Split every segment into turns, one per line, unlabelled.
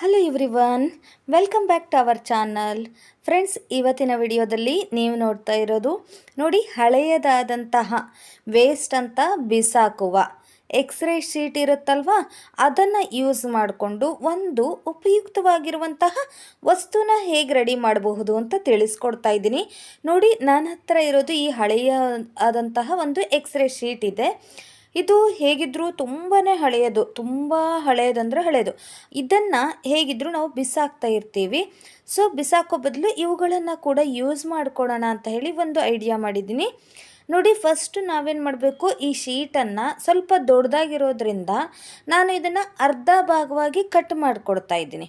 Hello everyone welcome back to our channel friends ಇವತ್ತಿನ ವಿಡಿಯೋದಲ್ಲಿ ನೀವು ನೋಡ್ತಾ ಇರೋದು ನೋಡಿ ಹಳೆಯದಾದಂತಹ ವೇಸ್ಟ್ ಅಂತ ಬಿಸಾಕುವ ಎಕ್ಸ್ರೇ ಶೀಟ್ ಇರುತ್ತಲ್ವ? ಅದನ್ನು ಯೂಸ್ ಮಾಡಿಕೊಂಡು ಒಂದು ಉಪಯುಕ್ತವಾಗಿರುವಂತಹ ವಸ್ತುನ ಹೇಗೆ ರೆಡಿ ಮಾಡಬಹುದು ಅಂತ ತಿಳಿಸ್ಕೊಡ್ತಾ ಇದ್ದೀನಿ. ನೋಡಿ ನನ್ನ ಹತ್ರ ಇರೋದು ಈ ಹಳೆಯ ಆದಂತಹ ಒಂದು ಎಕ್ಸ್ರೇ ಶೀಟ್ ಇದೆ. ಇದು ಹೇಗಿದ್ರೂ ತುಂಬಾ ಹಳೆಯದು, ತುಂಬ ಹಳೆಯದಂದ್ರೆ ಹಳೆಯದು. ಇದನ್ನು ಹೇಗಿದ್ರೂ ನಾವು ಬಿಸಾಕ್ತಾ ಇರ್ತೀವಿ. ಸೊ ಬಿಸಾಕೋ ಬದಲು ಇವುಗಳನ್ನು ಕೂಡ ಯೂಸ್ ಮಾಡ್ಕೊಳ್ಳೋಣ ಅಂತ ಹೇಳಿ ಒಂದು ಐಡಿಯಾ ಮಾಡಿದ್ದೀನಿ. ನೋಡಿ ಫಸ್ಟ್ ನಾವೇನು ಮಾಡಬೇಕು? ಈ ಶೀಟನ್ನು ಸ್ವಲ್ಪ ದೊಡ್ಡದಾಗಿರೋದ್ರಿಂದ ನಾನು ಇದನ್ನು ಅರ್ಧ ಭಾಗವಾಗಿ ಕಟ್ ಮಾಡಿಕೊಡ್ತಾ ಇದ್ದೀನಿ.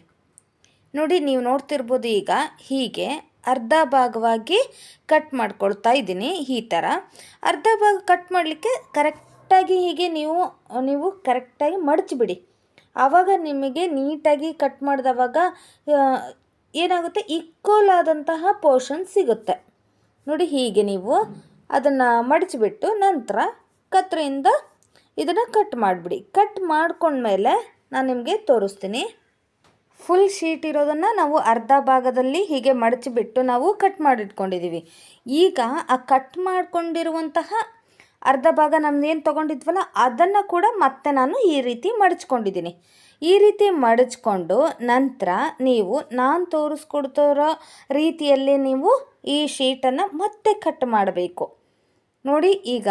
ನೋಡಿ, ನೀವು ನೋಡ್ತಿರ್ಬೋದು ಈಗ ಹೀಗೆ ಅರ್ಧ ಭಾಗವಾಗಿ ಕಟ್ ಮಾಡ್ಕೊಳ್ತಾ ಇದ್ದೀನಿ ಈ ಥರ ಅರ್ಧ ಭಾಗ ಕಟ್ ಮಾಡಲಿಕ್ಕೆ ಕರೆಕ್ಟಾಗಿ ಹೀಗೆ ನೀವು ನೀವು ಕರೆಕ್ಟಾಗಿ ಮಡಚಿಬಿಡಿ. ಆವಾಗ ನಿಮಗೆ ನೀಟಾಗಿ ಕಟ್ ಮಾಡಿದವಾಗ ಏನಾಗುತ್ತೆ? ಈಕ್ವಲ್ ಆದಂತಹ ಪೋರ್ಷನ್ ಸಿಗುತ್ತೆ. ನೋಡಿ ಹೀಗೆ ನೀವು ಅದನ್ನು ಮಡಚಿಬಿಟ್ಟು ನಂತರ ಕತ್ತರಿಯಿಂದ ಇದನ್ನು ಕಟ್ ಮಾಡಿಬಿಡಿ. ಕಟ್ ಮಾಡಿಕೊಂಡ್ಮೇಲೆ ನಾನು ನಿಮಗೆ ತೋರಿಸ್ತೀನಿ. ಫುಲ್ ಶೀಟ್ ಇರೋದನ್ನು ನಾವು ಅರ್ಧ ಭಾಗದಲ್ಲಿ ಹೀಗೆ ಮಡಚಿಬಿಟ್ಟು ನಾವು ಕಟ್ ಮಾಡಿಟ್ಕೊಂಡಿದ್ದೀವಿ ಈಗ ಆ ಕಟ್ ಮಾಡ್ಕೊಂಡಿರುವಂತಹ ಅರ್ಧ ಭಾಗ ಏನು ತೊಗೊಂಡಿದ್ವಲ್ಲ ಅದನ್ನು ಕೂಡ ಮತ್ತೆ ನಾನು ಈ ರೀತಿ ಮಡಚ್ಕೊಂಡಿದ್ದೀನಿ. ಈ ರೀತಿ ಮಡಚ್ಕೊಂಡು ನಂತರ ನೀವು ನಾನು ತೋರಿಸ್ಕೊಡ್ತಿರೋ ರೀತಿಯಲ್ಲಿ ನೀವು ಈ ಶೀಟನ್ನು ಮತ್ತೆ ಕಟ್ ಮಾಡಬೇಕು. ನೋಡಿ, ಈಗ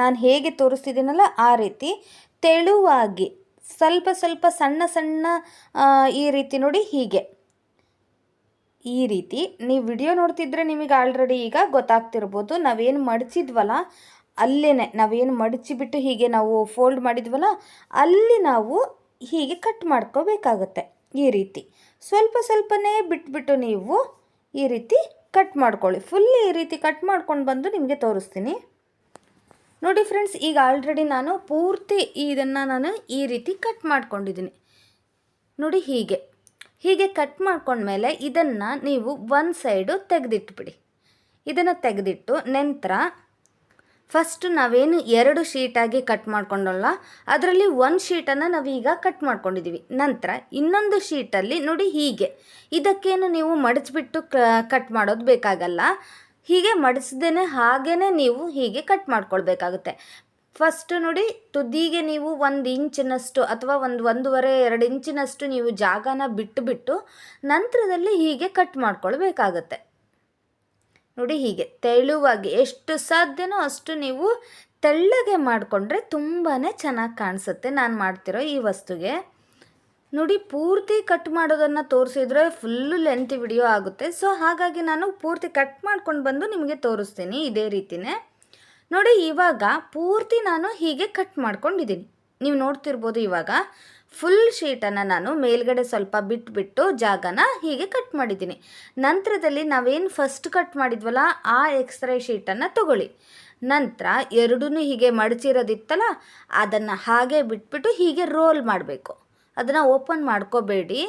ನಾನು ಹೇಗೆ ತೋರಿಸ್ತಿದ್ದೀನಲ್ಲ ಆ ರೀತಿ ತೆಳುವಾಗಿ ಸ್ವಲ್ಪ ಸ್ವಲ್ಪ ಸಣ್ಣ ಸಣ್ಣ ಈ ರೀತಿ ನೋಡಿ ಹೀಗೆ. ಈ ರೀತಿ ನೀವು ವಿಡಿಯೋ ನೋಡ್ತಿದ್ರೆ ನಿಮಗೆ ಆಲ್ರೆಡಿ ಈಗ ಗೊತ್ತಾಗ್ತಿರ್ಬೋದು. ನಾವೇನು ಮಡಚಿದ್ವಲ್ಲ ಅಲ್ಲೇ ನಾವೇನು ಮಡಚಿಬಿಟ್ಟು ಹೀಗೆ ನಾವು ಫೋಲ್ಡ್ ಮಾಡಿದ್ವಲ್ಲ, ಅಲ್ಲಿ ನಾವು ಹೀಗೆ ಕಟ್ ಮಾಡ್ಕೋಬೇಕಾಗತ್ತೆ ಈ ರೀತಿ. ಸ್ವಲ್ಪ ಸ್ವಲ್ಪನೇ ಬಿಟ್ಬಿಟ್ಟು ನೀವು ಈ ರೀತಿ ಕಟ್ ಮಾಡ್ಕೊಳ್ಳಿ. ಫುಲ್ ಈ ರೀತಿ ಕಟ್ ಮಾಡ್ಕೊಂಡು ಬಂದು ನಿಮಗೆ ತೋರಿಸ್ತೀನಿ. ನೋಡಿ ಫ್ರೆಂಡ್ಸ್ ಈಗ ಆಲ್ರೆಡಿ ನಾನು ಪೂರ್ತಿ ಇದನ್ನು ನಾನು ಈ ರೀತಿ ಕಟ್ ಮಾಡ್ಕೊಂಡಿದ್ದೀನಿ. ನೋಡಿ ಹೀಗೆ. ಹೀಗೆ ಕಟ್ ಮಾಡ್ಕೊಂಡ್ಮೇಲೆ ಇದನ್ನು ನೀವು ಒಂದು ಸೈಡು ತೆಗೆದಿಟ್ಬಿಡಿ. ಇದನ್ನು ತೆಗೆದಿಟ್ಟು ನಂತರ ಫಸ್ಟ್ ನಾವೇನು ಎರಡು ಶೀಟಾಗಿ ಕಟ್ ಮಾಡ್ಕೊಂಡಲ್ಲ, ಅದರಲ್ಲಿ ಒಂದು ಶೀಟನ್ನು ನಾವೀಗ ಕಟ್ ಮಾಡ್ಕೊಂಡಿದ್ದೀವಿ ನಂತರ ಇನ್ನೊಂದು ಶೀಟಲ್ಲಿ ನೋಡಿ ಹೀಗೆ. ಇದಕ್ಕೇನು ನೀವು ಮಡಚಿಬಿಟ್ಟು ಕಟ್ ಮಾಡೋದು ಬೇಕಾಗಲ್ಲ. ಹೀಗೆ ಮಡಿಸ್ದೇ ಹಾಗೇ ನೀವು ಹೀಗೆ ಕಟ್ ಮಾಡ್ಕೊಳ್ಬೇಕಾಗುತ್ತೆ. ಫಸ್ಟ್ ನೋಡಿ ತುದಿಗೆ ನೀವು ಒಂದು ಇಂಚಿನಷ್ಟು ಅಥವಾ ಒಂದು ಒಂದೂವರೆ, ಎರಡು ಇಂಚಿನಷ್ಟು ನೀವು ಜಾಗನ ಬಿಟ್ಟುಬಿಟ್ಟು ಬಿಟ್ಟು ನಂತರದಲ್ಲಿ ಹೀಗೆ ಕಟ್ ಮಾಡ್ಕೊಳ್ಬೇಕಾಗತ್ತೆ. ನೋಡಿ ಹೀಗೆ ತೆಳುವಾಗಿ ಎಷ್ಟು ಸಾಧ್ಯನೋ ಅಷ್ಟು ನೀವು ತೆಳ್ಳಗೆ ಮಾಡಿಕೊಂಡ್ರೆ ತುಂಬಾ ಚೆನ್ನಾಗಿ ಕಾಣಿಸುತ್ತೆ ನಾನು ಮಾಡ್ತಿರೋ ಈ ವಸ್ತುಗೆ. ನೋಡಿ ಪೂರ್ತಿ ಕಟ್ ಮಾಡೋದನ್ನು ತೋರಿಸಿದ್ರೆ ಫುಲ್ಲು ಲೆಂತ್ ವಿಡಿಯೋ ಆಗುತ್ತೆ. ಸೊ ಹಾಗಾಗಿ ನಾನು ಪೂರ್ತಿ ಕಟ್ ಮಾಡ್ಕೊಂಡು ಬಂದು ನಿಮಗೆ ತೋರಿಸ್ತೀನಿ ಇದೇ ರೀತಿಯೇ ನೋಡಿ ಇವಾಗ ಪೂರ್ತಿ ನಾನು ಹೀಗೆ ಕಟ್ ಮಾಡ್ಕೊಂಡಿದ್ದೀನಿ. ನೀವು ನೋಡ್ತಿರ್ಬೋದು ಇವಾಗ ಫುಲ್ ಶೀಟನ್ನು ನಾನು ಮೇಲ್ಗಡೆ ಸ್ವಲ್ಪ ಬಿಟ್ಟುಬಿಟ್ಟು ಜಾಗನ ಹೀಗೆ ಕಟ್ ಮಾಡಿದ್ದೀನಿ. ನಂತರದಲ್ಲಿ ನಾವೇನು ಫಸ್ಟ್ ಕಟ್ ಮಾಡಿದ್ವಲ್ಲ, ಆ ಎಕ್ಸ್ರೇ ಶೀಟನ್ನು ತಗೊಳ್ಳಿ. ನಂತರ ಎರಡೂ ಹೀಗೆ ಮಡಚಿರೋದಿತ್ತಲ್ಲ, ಅದನ್ನು ಹಾಗೆ ಬಿಟ್ಬಿಟ್ಟು ಹೀಗೆ ರೋಲ್ ಮಾಡಬೇಕು. ಅದನ್ನು ಓಪನ್ ಮಾಡ್ಕೋಬೇಡಿ.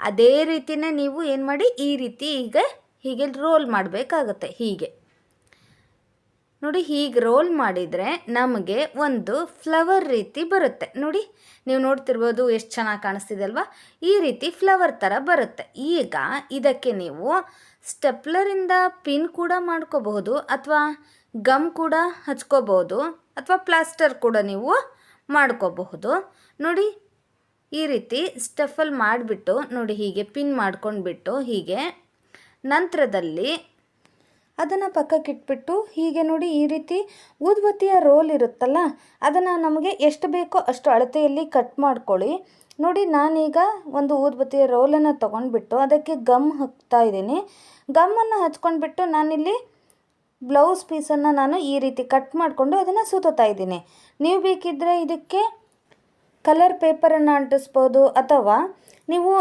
ಅದೇ ರೀತಿಯೇ ನೀವು ಏನು ಮಾಡಿ, ಈ ರೀತಿ ಈಗ ಹೀಗೆ ರೋಲ್ ಮಾಡಬೇಕಾಗತ್ತೆ, ಹೀಗೆ. ನೋಡಿ ಹೀಗೆ ರೋಲ್ ಮಾಡಿದರೆ ನಮಗೆ ಒಂದು ಫ್ಲವರ್ ರೀತಿ ಬರುತ್ತೆ. ನೋಡಿ, ನೀವು ನೋಡ್ತಿರ್ಬೋದು ಎಷ್ಟು ಚೆನ್ನಾಗಿ ಕಾಣಿಸ್ತಿದೆ ಅಲ್ವಾ? ಈ ರೀತಿ ಫ್ಲವರ್ ಥರ ಬರುತ್ತೆ. ಈಗ ಇದಕ್ಕೆ ನೀವು ಸ್ಟೆಪ್ಲರಿಂದ ಪಿನ್ ಕೂಡ ಮಾಡ್ಕೋಬಹುದು ಅಥವಾ ಗಮ್ ಕೂಡ ಹಚ್ಕೋಬಹುದು ಅಥವಾ ಪ್ಲಾಸ್ಟರ್ ಕೂಡ ನೀವು ಮಾಡ್ಕೋಬಹುದು. ನೋಡಿ, ಈ ರೀತಿ ಸ್ಟೆಫಲ್ ಮಾಡಿಬಿಟ್ಟು ನೋಡಿ ಹೀಗೆ ಪಿನ್ ಮಾಡ್ಕೊಂಡ್ಬಿಟ್ಟು ಹೀಗೆ ನಂತರದಲ್ಲಿ ಅದನ್ನು ಪಕ್ಕಕ್ಕಿಟ್ಬಿಟ್ಟು ಹೀಗೆ ನೋಡಿ ಈ ರೀತಿ ಊದ್ಬತ್ತಿಯ ರೋಲ್ ಇರುತ್ತಲ್ಲ, ಅದನ್ನು ನಮಗೆ ಎಷ್ಟು ಬೇಕೋ ಅಷ್ಟು ಅಳತೆಯಲ್ಲಿ ಕಟ್ ಮಾಡ್ಕೊಳ್ಳಿ. ನೋಡಿ, ನಾನೀಗ ಒಂದು ಊದ್ಬತ್ತಿಯ ರೋಲನ್ನು ತೊಗೊಂಡ್ಬಿಟ್ಟು ಅದಕ್ಕೆ ಗಮ್ ಹಾಕ್ತಾ ಇದ್ದೀನಿ. ಗಮ್ಮನ್ನು ಹಚ್ಕೊಂಡ್ಬಿಟ್ಟು ನಾನಿಲ್ಲಿ ಬ್ಲೌಸ್ ಪೀಸನ್ನು ನಾನು ಈ ರೀತಿ ಕಟ್ ಮಾಡಿಕೊಂಡು ಅದನ್ನು ಸುತ್ತಾ ಇದ್ದೀನಿ. ನೀವು ಬೇಕಿದ್ದರೆ ಇದಕ್ಕೆ ಕಲರ್ ಪೇಪರನ್ನು ಅಂಟಿಸ್ಬೋದು ಅಥವಾ ನೀವು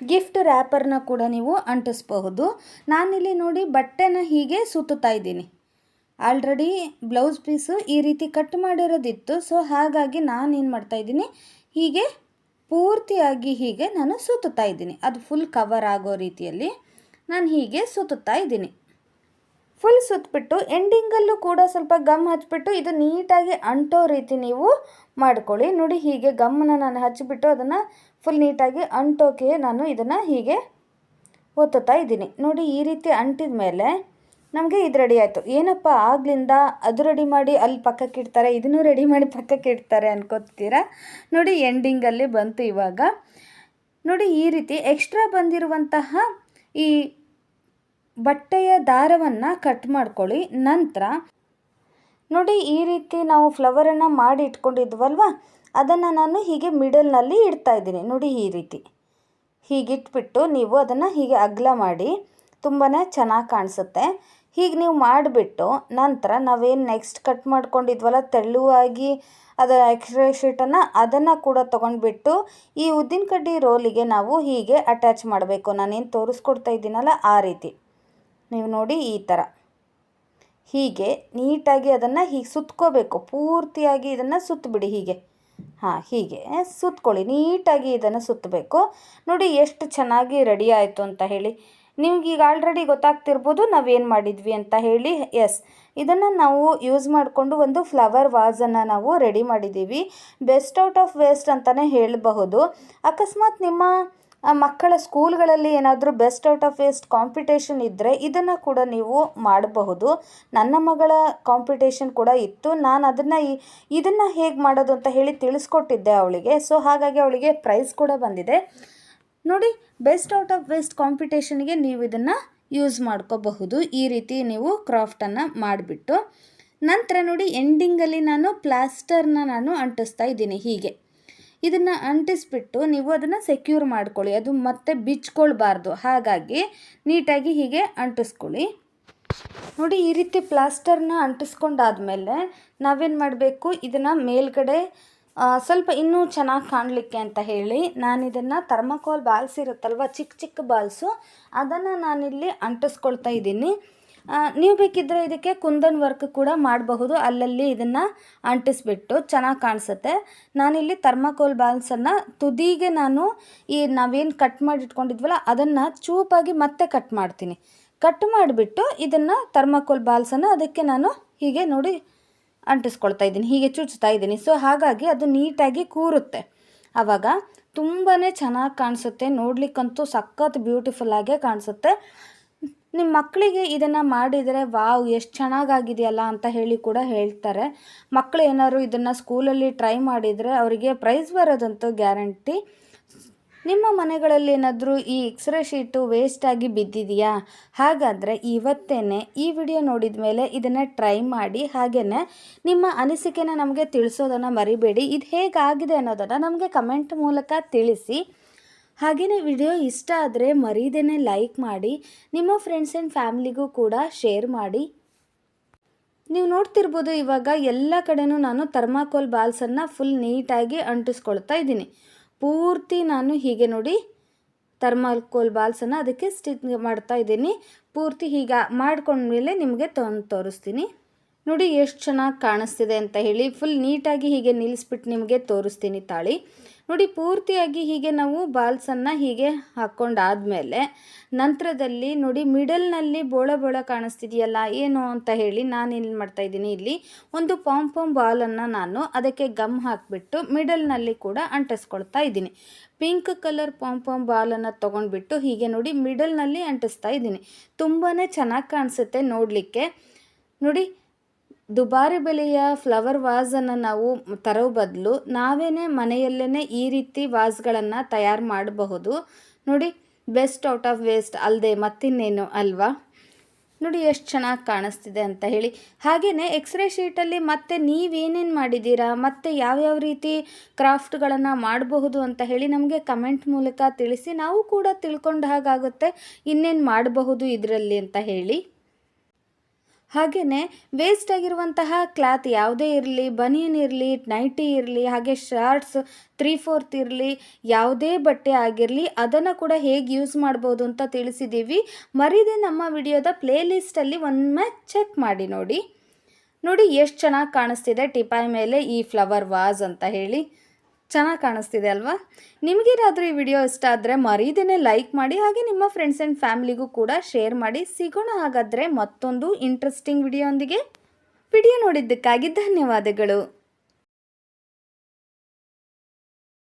ಗಿಫ್ಟ್ ರ್ಯಾಪರ್ನ ಕೂಡ ನೀವು ಅಂಟಿಸ್ಬಹುದು. ನಾನಿಲ್ಲಿ ನೋಡಿ ಬಟ್ಟೆನ ಹೀಗೆ ಸುತ್ತುತ್ತಾ ಇದ್ದೀನಿ. ಆಲ್ರೆಡಿ ಬ್ಲೌಸ್ ಪೀಸು ಈ ರೀತಿ ಕಟ್ ಮಾಡಿರೋದಿತ್ತು. ಸೊ ಹಾಗಾಗಿ ನಾನು ಏನು ಮಾಡ್ತಾಯಿದ್ದೀನಿ ಹೀಗೆ ಪೂರ್ತಿಯಾಗಿ ಹೀಗೆ ನಾನು ಸುತ್ತುತ್ತಾ ಇದ್ದೀನಿ. ಅದು ಫುಲ್ ಕವರ್ ಆಗೋ ರೀತಿಯಲ್ಲಿ ನಾನು ಹೀಗೆ ಸುತ್ತುತ್ತಾ ಇದ್ದೀನಿ. ಫುಲ್ ಸುತ್ತಬಿಟ್ಟು ಎಂಡಿಂಗಲ್ಲೂ ಕೂಡ ಸ್ವಲ್ಪ ಗಮ್ ಹಚ್ಚಿಬಿಟ್ಟು ಇದು ನೀಟಾಗಿ ಅಂಟೋ ರೀತಿ ನೀವು ಮಾಡ್ಕೊಳ್ಳಿ. ನೋಡಿ ಹೀಗೆ ಗಮ್ಮನ್ನ ನಾನು ಹಚ್ಚಿಬಿಟ್ಟು ಅದನ್ನು ಫುಲ್ ನೀಟಾಗಿ ಅಂಟೋಕೆ ನಾನು ಇದನ್ನು ಹೀಗೆ ಒತ್ತುತ್ತಾ ಇದ್ದೀನಿ. ನೋಡಿ ಈ ರೀತಿ ಅಂಟಿದ ಮೇಲೆ ನಮಗೆ ಇದು ರೆಡಿ ಆಯಿತು. ಏನಪ್ಪ, ಆಗ್ಲಿಂದ ಅದು ರೆಡಿ ಮಾಡಿ ಅಲ್ಲಿ ಪಕ್ಕಕ್ಕೆ ಇಡ್ತಾರೆ, ಇದನ್ನು ರೆಡಿ ಮಾಡಿ ಪಕ್ಕಕ್ಕೆ ಇಡ್ತಾರೆ ಅನ್ಕೋತೀರಾ? ನೋಡಿ ಎಂಡಿಂಗಲ್ಲಿ ಬಂತು ಇವಾಗ. ನೋಡಿ ಈ ರೀತಿ ಎಕ್ಸ್ಟ್ರಾ ಬಂದಿರುವಂತಹ ಈ ಬಟ್ಟೆಯ ದಾರವನ್ನು ಕಟ್ ಮಾಡ್ಕೊಳ್ಳಿ. ನಂತರ ನೋಡಿ ಈ ರೀತಿ ನಾವು ಫ್ಲವರನ್ನು ಮಾಡಿ ಇಟ್ಕೊಂಡಿದ್ವಲ್ವ? ಅದನ್ನು ನಾನು ಹೀಗೆ ಮಿಡಲ್ನಲ್ಲಿ ಇಡ್ತಾ ಇದ್ದೀನಿ. ನೋಡಿ ಈ ರೀತಿ. ಹೀಗಿಟ್ಬಿಟ್ಟು ನೀವು ಅದನ್ನು ಹೀಗೆ ಅಗಲ ಮಾಡಿ ತುಂಬಾ ಚೆನ್ನಾಗಿ ಕಾಣಿಸುತ್ತೆ. ಹೀಗೆ ನೀವು ಮಾಡಿಬಿಟ್ಟು ನಂತರ ನಾವೇನು ನೆಕ್ಸ್ಟ್ ಕಟ್ ಮಾಡ್ಕೊಂಡಿದ್ವಲ್ಲ ತೆಳುವಾಗಿ ಅದರ ಎಕ್ಸ್ಟ್ರಾ ಶೀಟನ್ನು ಅದನ್ನು ಕೂಡ ತೊಗೊಂಡ್ಬಿಟ್ಟು ಈ ಉದ್ದಿನ ಕಡ್ಡಿ ರೋಲಿಗೆ ನಾವು ಹೀಗೆ ಅಟ್ಯಾಚ್ ಮಾಡಬೇಕು. ನಾನೇನು ತೋರಿಸ್ಕೊಡ್ತಾ ಇದ್ದೀನಲ್ಲ ಆ ರೀತಿ. ನೀವು ನೋಡಿ ಈ ಥರ. ಹೀಗೆ ನೀಟಾಗಿ ಅದನ್ನು ಹೀಗೆ ಸುತ್ಕೋಬೇಕು. ಪೂರ್ತಿಯಾಗಿ ಇದನ್ನು ಸುತ್ತಬಿಡಿ ಹೀಗೆ. ಹಾಂ, ಹೀಗೆ. ಸುತ್ಕೊಳ್ಳಿ. ನೀಟಾಗಿ ಇದನ್ನು ಸುತ್ತಬೇಕು. ನೋಡಿ ಎಷ್ಟು ಚೆನ್ನಾಗಿ ರೆಡಿ ಆಯಿತು ಅಂತ ಹೇಳಿ. ನಿಮ್ಗೆ ಈಗ ಆಲ್ರೆಡಿ ಗೊತ್ತಾಗ್ತಿರ್ಬೋದು ನಾವೇನು ಮಾಡಿದ್ವಿ ಅಂತ ಹೇಳಿ. ಎಸ್ ಇದನ್ನು ನಾವು ಯೂಸ್ ಮಾಡಿಕೊಂಡು ಒಂದು ಫ್ಲವರ್ ವಾಸನ್ನು ನಾವು ರೆಡಿ ಮಾಡಿದ್ದೀವಿ. ಬೆಸ್ಟ್ ಔಟ್ ಆಫ್ ವೇಸ್ಟ್ ಅಂತಲೇ ಹೇಳಬಹುದು. ಅಕಸ್ಮಾತ್ ನಿಮ್ಮ ಮಕ್ಕಳ ಸ್ಕೂಲ್ಗಳಲ್ಲಿ ಏನಾದರೂ best out of waste competition ಇದ್ದರೆ ಇದನ್ನು ಕೂಡ ನೀವು ಮಾಡಬಹುದು. ನನ್ನ ಮಗಳ ಕಾಂಪಿಟೇಷನ್ ಕೂಡ ಇತ್ತು. ನಾನು ಅದನ್ನು ಇದನ್ನು ಹೇಗೆ ಮಾಡೋದು ಅಂತ ಹೇಳಿ ತಿಳಿಸ್ಕೊಟ್ಟಿದ್ದೆ ಅವಳಿಗೆ. ಸೊ ಹಾಗಾಗಿ ಅವಳಿಗೆ ಪ್ರೈಸ್ ಕೂಡ ಬಂದಿದೆ. ನೋಡಿ, ಬೆಸ್ಟ್ ಔಟ್ ಆಫ್ ವೇಸ್ಟ್ ಕಾಂಪಿಟೇಷನ್ಗೆ ನೀವು ಇದನ್ನು ಯೂಸ್ ಮಾಡ್ಕೋಬಹುದು. ಈ ರೀತಿ ನೀವು ಕ್ರಾಫ್ಟನ್ನು ಮಾಡಿಬಿಟ್ಟು. ನಂತರ ನೋಡಿ ಎಂಡಿಂಗಲ್ಲಿ ನಾನು ಪ್ಲಾಸ್ಟರ್ನ ನಾನು ಅಂಟಿಸ್ತಾ ಇದ್ದೀನಿ ಹೀಗೆ. ಇದನ್ನು ಅಂಟಿಸ್ಬಿಟ್ಟು ನೀವು ಅದನ್ನು ಸೆಕ್ಯೂರ್ ಮಾಡ್ಕೊಳ್ಳಿ. ಅದು ಮತ್ತೆ ಬಿಚ್ಕೊಳ್ಬಾರ್ದು. ಹಾಗಾಗಿ ನೀಟಾಗಿ ಹೀಗೆ ಅಂಟಿಸ್ಕೊಳ್ಳಿ. ನೋಡಿ, ಈ ರೀತಿ ಪ್ಲಾಸ್ಟರ್ನ ಅಂಟಿಸ್ಕೊಂಡಾದ್ಮೇಲೆ ನಾವೇನು ಮಾಡಬೇಕು? ಇದನ್ನು ಮೇಲ್ಗಡೆ ಸ್ವಲ್ಪ ಇನ್ನೂ ಚೆನ್ನಾಗಿ ಕಾಣಲಿಕ್ಕೆ ಅಂತ ಹೇಳಿ ನಾನು ಇದನ್ನು ಥರ್ಮಕೋಲ್ ಬಾಲ್ಸ್ ಇರುತ್ತಲ್ವ ಚಿಕ್ಕ ಚಿಕ್ಕ ಬಾಲ್ಸು ಅದನ್ನು ನಾನಿಲ್ಲಿ ಅಂಟಿಸ್ಕೊಳ್ತಾ ಇದ್ದೀನಿ. ನೀವು ಬೇಕಿದ್ದರೆ ಇದಕ್ಕೆ ಕುಂದನ್ ವರ್ಕ್ ಕೂಡ ಮಾಡಬಹುದು. ಅಲ್ಲಲ್ಲಿ ಇದನ್ನು ಅಂಟಿಸ್ಬಿಟ್ಟು ಚೆನ್ನಾಗಿ ಕಾಣಿಸುತ್ತೆ. ನಾನಿಲ್ಲಿ ಥರ್ಮಾಕೋಲ್ ಬಾಲ್ಸನ್ನು ತುದಿಗೆ ನಾನು ಈ ನಾವೇನು ಕಟ್ ಮಾಡಿ ಇಟ್ಕೊಂಡಿದ್ವಲ್ಲ ಅದನ್ನು ಚೂಪಾಗಿ ಮತ್ತೆ ಕಟ್ ಮಾಡ್ತೀನಿ. ಕಟ್ ಮಾಡಿಬಿಟ್ಟು ಇದನ್ನು ಥರ್ಮಾಕೋಲ್ ಬಾಲ್ಸನ್ನು ಅದಕ್ಕೆ ನಾನು ಹೀಗೆ ನೋಡಿ ಅಂಟಿಸ್ಕೊಳ್ತಾ ಇದ್ದೀನಿ, ಹೀಗೆ ಚುಚ್ತಾ ಇದ್ದೀನಿ. ಸೊ ಹಾಗಾಗಿ ಅದು ನೀಟಾಗಿ ಕೂರುತ್ತೆ. ಆವಾಗ ತುಂಬಾ ಚೆನ್ನಾಗಿ ಕಾಣಿಸುತ್ತೆ. ನೋಡ್ಲಿಕ್ಕಂತೂ ಸಖತ್ ಬ್ಯೂಟಿಫುಲ್ಲಾಗೇ ಕಾಣಿಸುತ್ತೆ. ನಿಮ್ಮ ಮಕ್ಕಳಿಗೆ ಇದನ್ನು ಮಾಡಿದರೆ ವಾವ್, ಎಷ್ಟು ಚೆನ್ನಾಗಾಗಿದೆಯಲ್ಲ ಅಂತ ಹೇಳಿ ಕೂಡ ಹೇಳ್ತಾರೆ. ಮಕ್ಕಳು ಏನಾದ್ರು ಇದನ್ನು ಸ್ಕೂಲಲ್ಲಿ ಟ್ರೈ ಮಾಡಿದರೆ ಅವರಿಗೆ ಪ್ರೈಸ್ ಬರೋದಂತೂ ಗ್ಯಾರಂಟಿ. ನಿಮ್ಮ ಮನೆಗಳಲ್ಲಿ ಏನಾದರೂ ಈ ಎಕ್ಸ್ರೇ ಶೀಟು ವೇಸ್ಟಾಗಿ ಬಿದ್ದಿದೆಯಾ? ಹಾಗಾದರೆ ಇವತ್ತೇ ಈ ವಿಡಿಯೋ ನೋಡಿದ ಮೇಲೆ ಇದನ್ನು ಟ್ರೈ ಮಾಡಿ ಹಾಗೆಯೇ ನಿಮ್ಮ ಅನಿಸಿಕೆನ ನಮಗೆ ತಿಳಿಸೋದನ್ನು ಮರಿಬೇಡಿ. ಇದು ಹೇಗಾಗಿದೆ ಅನ್ನೋದನ್ನು ನಮಗೆ ಕಮೆಂಟ್ ಮೂಲಕ ತಿಳಿಸಿ. ಹಾಗೆಯೇ ವಿಡಿಯೋ ಇಷ್ಟ ಆದರೆ ಮರೀದೇನೆ ಲೈಕ್ ಮಾಡಿ, ನಿಮ್ಮ ಫ್ರೆಂಡ್ಸ್ ಆ್ಯಂಡ್ ಫ್ಯಾಮಿಲಿಗೂ ಕೂಡ ಶೇರ್ ಮಾಡಿ. ನೀವು ನೋಡ್ತಿರ್ಬೋದು ಇವಾಗ ಎಲ್ಲ ಕಡೆನೂ ನಾನು ಥರ್ಮಾಕೋಲ್ ಬಾಲ್ಸನ್ನು ಫುಲ್ ನೀಟಾಗಿ ಅಂಟಿಸ್ಕೊಳ್ತಾ ಇದ್ದೀನಿ. ಪೂರ್ತಿ ನಾನು ಹೀಗೆ ನೋಡಿ ಥರ್ಮಾಕೋಲ್ ಬಾಲ್ಸನ್ನು ಅದಕ್ಕೆ ಸ್ಟಿಚ್ ಮಾಡ್ತಾ ಇದ್ದೀನಿ. ಪೂರ್ತಿ ಹೀಗೆ ಮಾಡ್ಕೊಂಡ್ಮೇಲೆ ನಿಮಗೆ ತೋರಿಸ್ತೀನಿ. ನೋಡಿ ಎಷ್ಟು ಚೆನ್ನಾಗಿ ಕಾಣಿಸ್ತಿದೆ ಅಂತ ಹೇಳಿ ಫುಲ್ ನೀಟಾಗಿ ಹೀಗೆ ನಿಲ್ಲಿಸ್ಬಿಟ್ಟು ನಿಮಗೆ ತೋರಿಸ್ತೀನಿ ತಾಳಿ. ನೋಡಿ ಪೂರ್ತಿಯಾಗಿ ಹೀಗೆ ನಾವು ಬಾಲ್ಸನ್ನು ಹೀಗೆ ಹಾಕ್ಕೊಂಡಾದಮೇಲೆ ನಂತರದಲ್ಲಿ ನೋಡಿ ಮಿಡಲ್ನಲ್ಲಿ ಬೋಳ ಬೋಳ ಕಾಣಿಸ್ತಿದೆಯಲ್ಲ ಏನು ಅಂತ ಹೇಳಿ ನಾನು ಏನು ಮಾಡ್ತಾ ಇದ್ದೀನಿ ಇಲ್ಲಿ ಒಂದು ಪಾಮ್ ಪಾಮ್ ಬಾಲನ್ನು ನಾನು ಅದಕ್ಕೆ ಗಮ್ ಹಾಕಿಬಿಟ್ಟು ಮಿಡಲ್ನಲ್ಲಿ ಕೂಡ ಅಂಟಿಸ್ಕೊಳ್ತಾ ಇದ್ದೀನಿ. ಪಿಂಕ್ ಕಲರ್ ಪಾಂಪ್ ಪಾಮ್ ಬಾಲನ್ನು ತೊಗೊಂಡ್ಬಿಟ್ಟು ಹೀಗೆ ನೋಡಿ ಮಿಡಲ್ನಲ್ಲಿ ಅಂಟಿಸ್ತಾ ಇದ್ದೀನಿ. ತುಂಬಾ ಚೆನ್ನಾಗಿ ಕಾಣಿಸುತ್ತೆ ನೋಡಲಿಕ್ಕೆ. ನೋಡಿ ದುಬಾರಿ ಬೆಲೆಯ ಫ್ಲವರ್ ವಾಸನ್ನು ನಾವು ತರೋ ಬದಲು ನಾವೇ ಮನೆಯಲ್ಲೇ ಈ ರೀತಿ ವಾಸ್ಗಳನ್ನು ತಯಾರು ಮಾಡಬಹುದು. ನೋಡಿ ಬೆಸ್ಟ್ ಔಟ್ ಆಫ್ ವೇಸ್ಟ್ ಅಲ್ಲದೆ ಮತ್ತಿನ್ನೇನು ಅಲ್ವಾ? ನೋಡಿ, ಎಷ್ಟು ಚೆನ್ನಾಗಿ ಕಾಣಿಸ್ತಿದೆ ಅಂತ ಹೇಳಿ. ಹಾಗೆಯೇ ಎಕ್ಸ್ರೇ ಶೀಟಲ್ಲಿ ಮತ್ತೆ ನೀವೇನೇನು ಮಾಡಿದ್ದೀರಾ? ಮತ್ತು ಯಾವ್ಯಾವ ರೀತಿ ಕ್ರಾಫ್ಟ್ಗಳನ್ನು ಮಾಡಬಹುದು ಅಂತ ಹೇಳಿ ನಮಗೆ ಕಮೆಂಟ್ ಮೂಲಕ ತಿಳಿಸಿ ನಾವು ಕೂಡ ತಿಳ್ಕೊಂಡ ಹಾಗಾಗುತ್ತೆ ಇನ್ನೇನು ಮಾಡಬಹುದು ಇದರಲ್ಲಿ ಅಂತ ಹೇಳಿ. ಹಾಗೆಯೇ ವೇಸ್ಟ್ ಆಗಿರುವಂತಹ ಕ್ಲಾತ್ ಯಾವುದೇ ಇರಲಿ, ಬನಿಯನ್ ಇರಲಿ ನೈಟಿ ಇರಲಿ, ಹಾಗೆ ಶಾರ್ಟ್ಸ್ ತ್ರೀ ಫೋರ್ತ್ ಇರಲಿ, ಯಾವುದೇ ಬಟ್ಟೆ ಆಗಿರಲಿ, ಅದನ್ನು ಕೂಡ ಹೇಗೆ ಯೂಸ್ ಮಾಡ್ಬೋದು ಅಂತ ತಿಳಿಸಿದ್ದೀವಿ ಮರಿದೆ ನಮ್ಮ ವಿಡಿಯೋದ ಪ್ಲೇಲಿಸ್ಟಲ್ಲಿ ಒಮ್ಮೆ ಚೆಕ್ ಮಾಡಿ ನೋಡಿ. ನೋಡಿ ಎಷ್ಟು ಚೆನ್ನಾಗಿ ಕಾಣಿಸ್ತಿದೆ ಟಿಪಾಯ್ ಮೇಲೆ ಈ ಫ್ಲವರ್ ವಾಸ್ ಅಂತ ಹೇಳಿ. ಚೆನ್ನಾಗಿ ಕಾಣಿಸ್ತಿದೆ ಅಲ್ವಾ? ನಿಮಗೇನಾದರೂ ಈ ವಿಡಿಯೋ ಇಷ್ಟ ಆದರೆ ಮರೀದೇನೆ ಲೈಕ್ ಮಾಡಿ, ಹಾಗೆ ನಿಮ್ಮ ಫ್ರೆಂಡ್ಸ್ ಆ್ಯಂಡ್ ಫ್ಯಾಮಿಲಿಗೂ ಕೂಡ ಶೇರ್ ಮಾಡಿ. ಸಿಗೋಣ ಹಾಗಾದರೆ ಮತ್ತೊಂದು ಇಂಟ್ರೆಸ್ಟಿಂಗ್ ವಿಡಿಯೋ ವಿಡಿಯೋ ನೋಡಿದ್ದಕ್ಕಾಗಿ ಧನ್ಯವಾದಗಳು.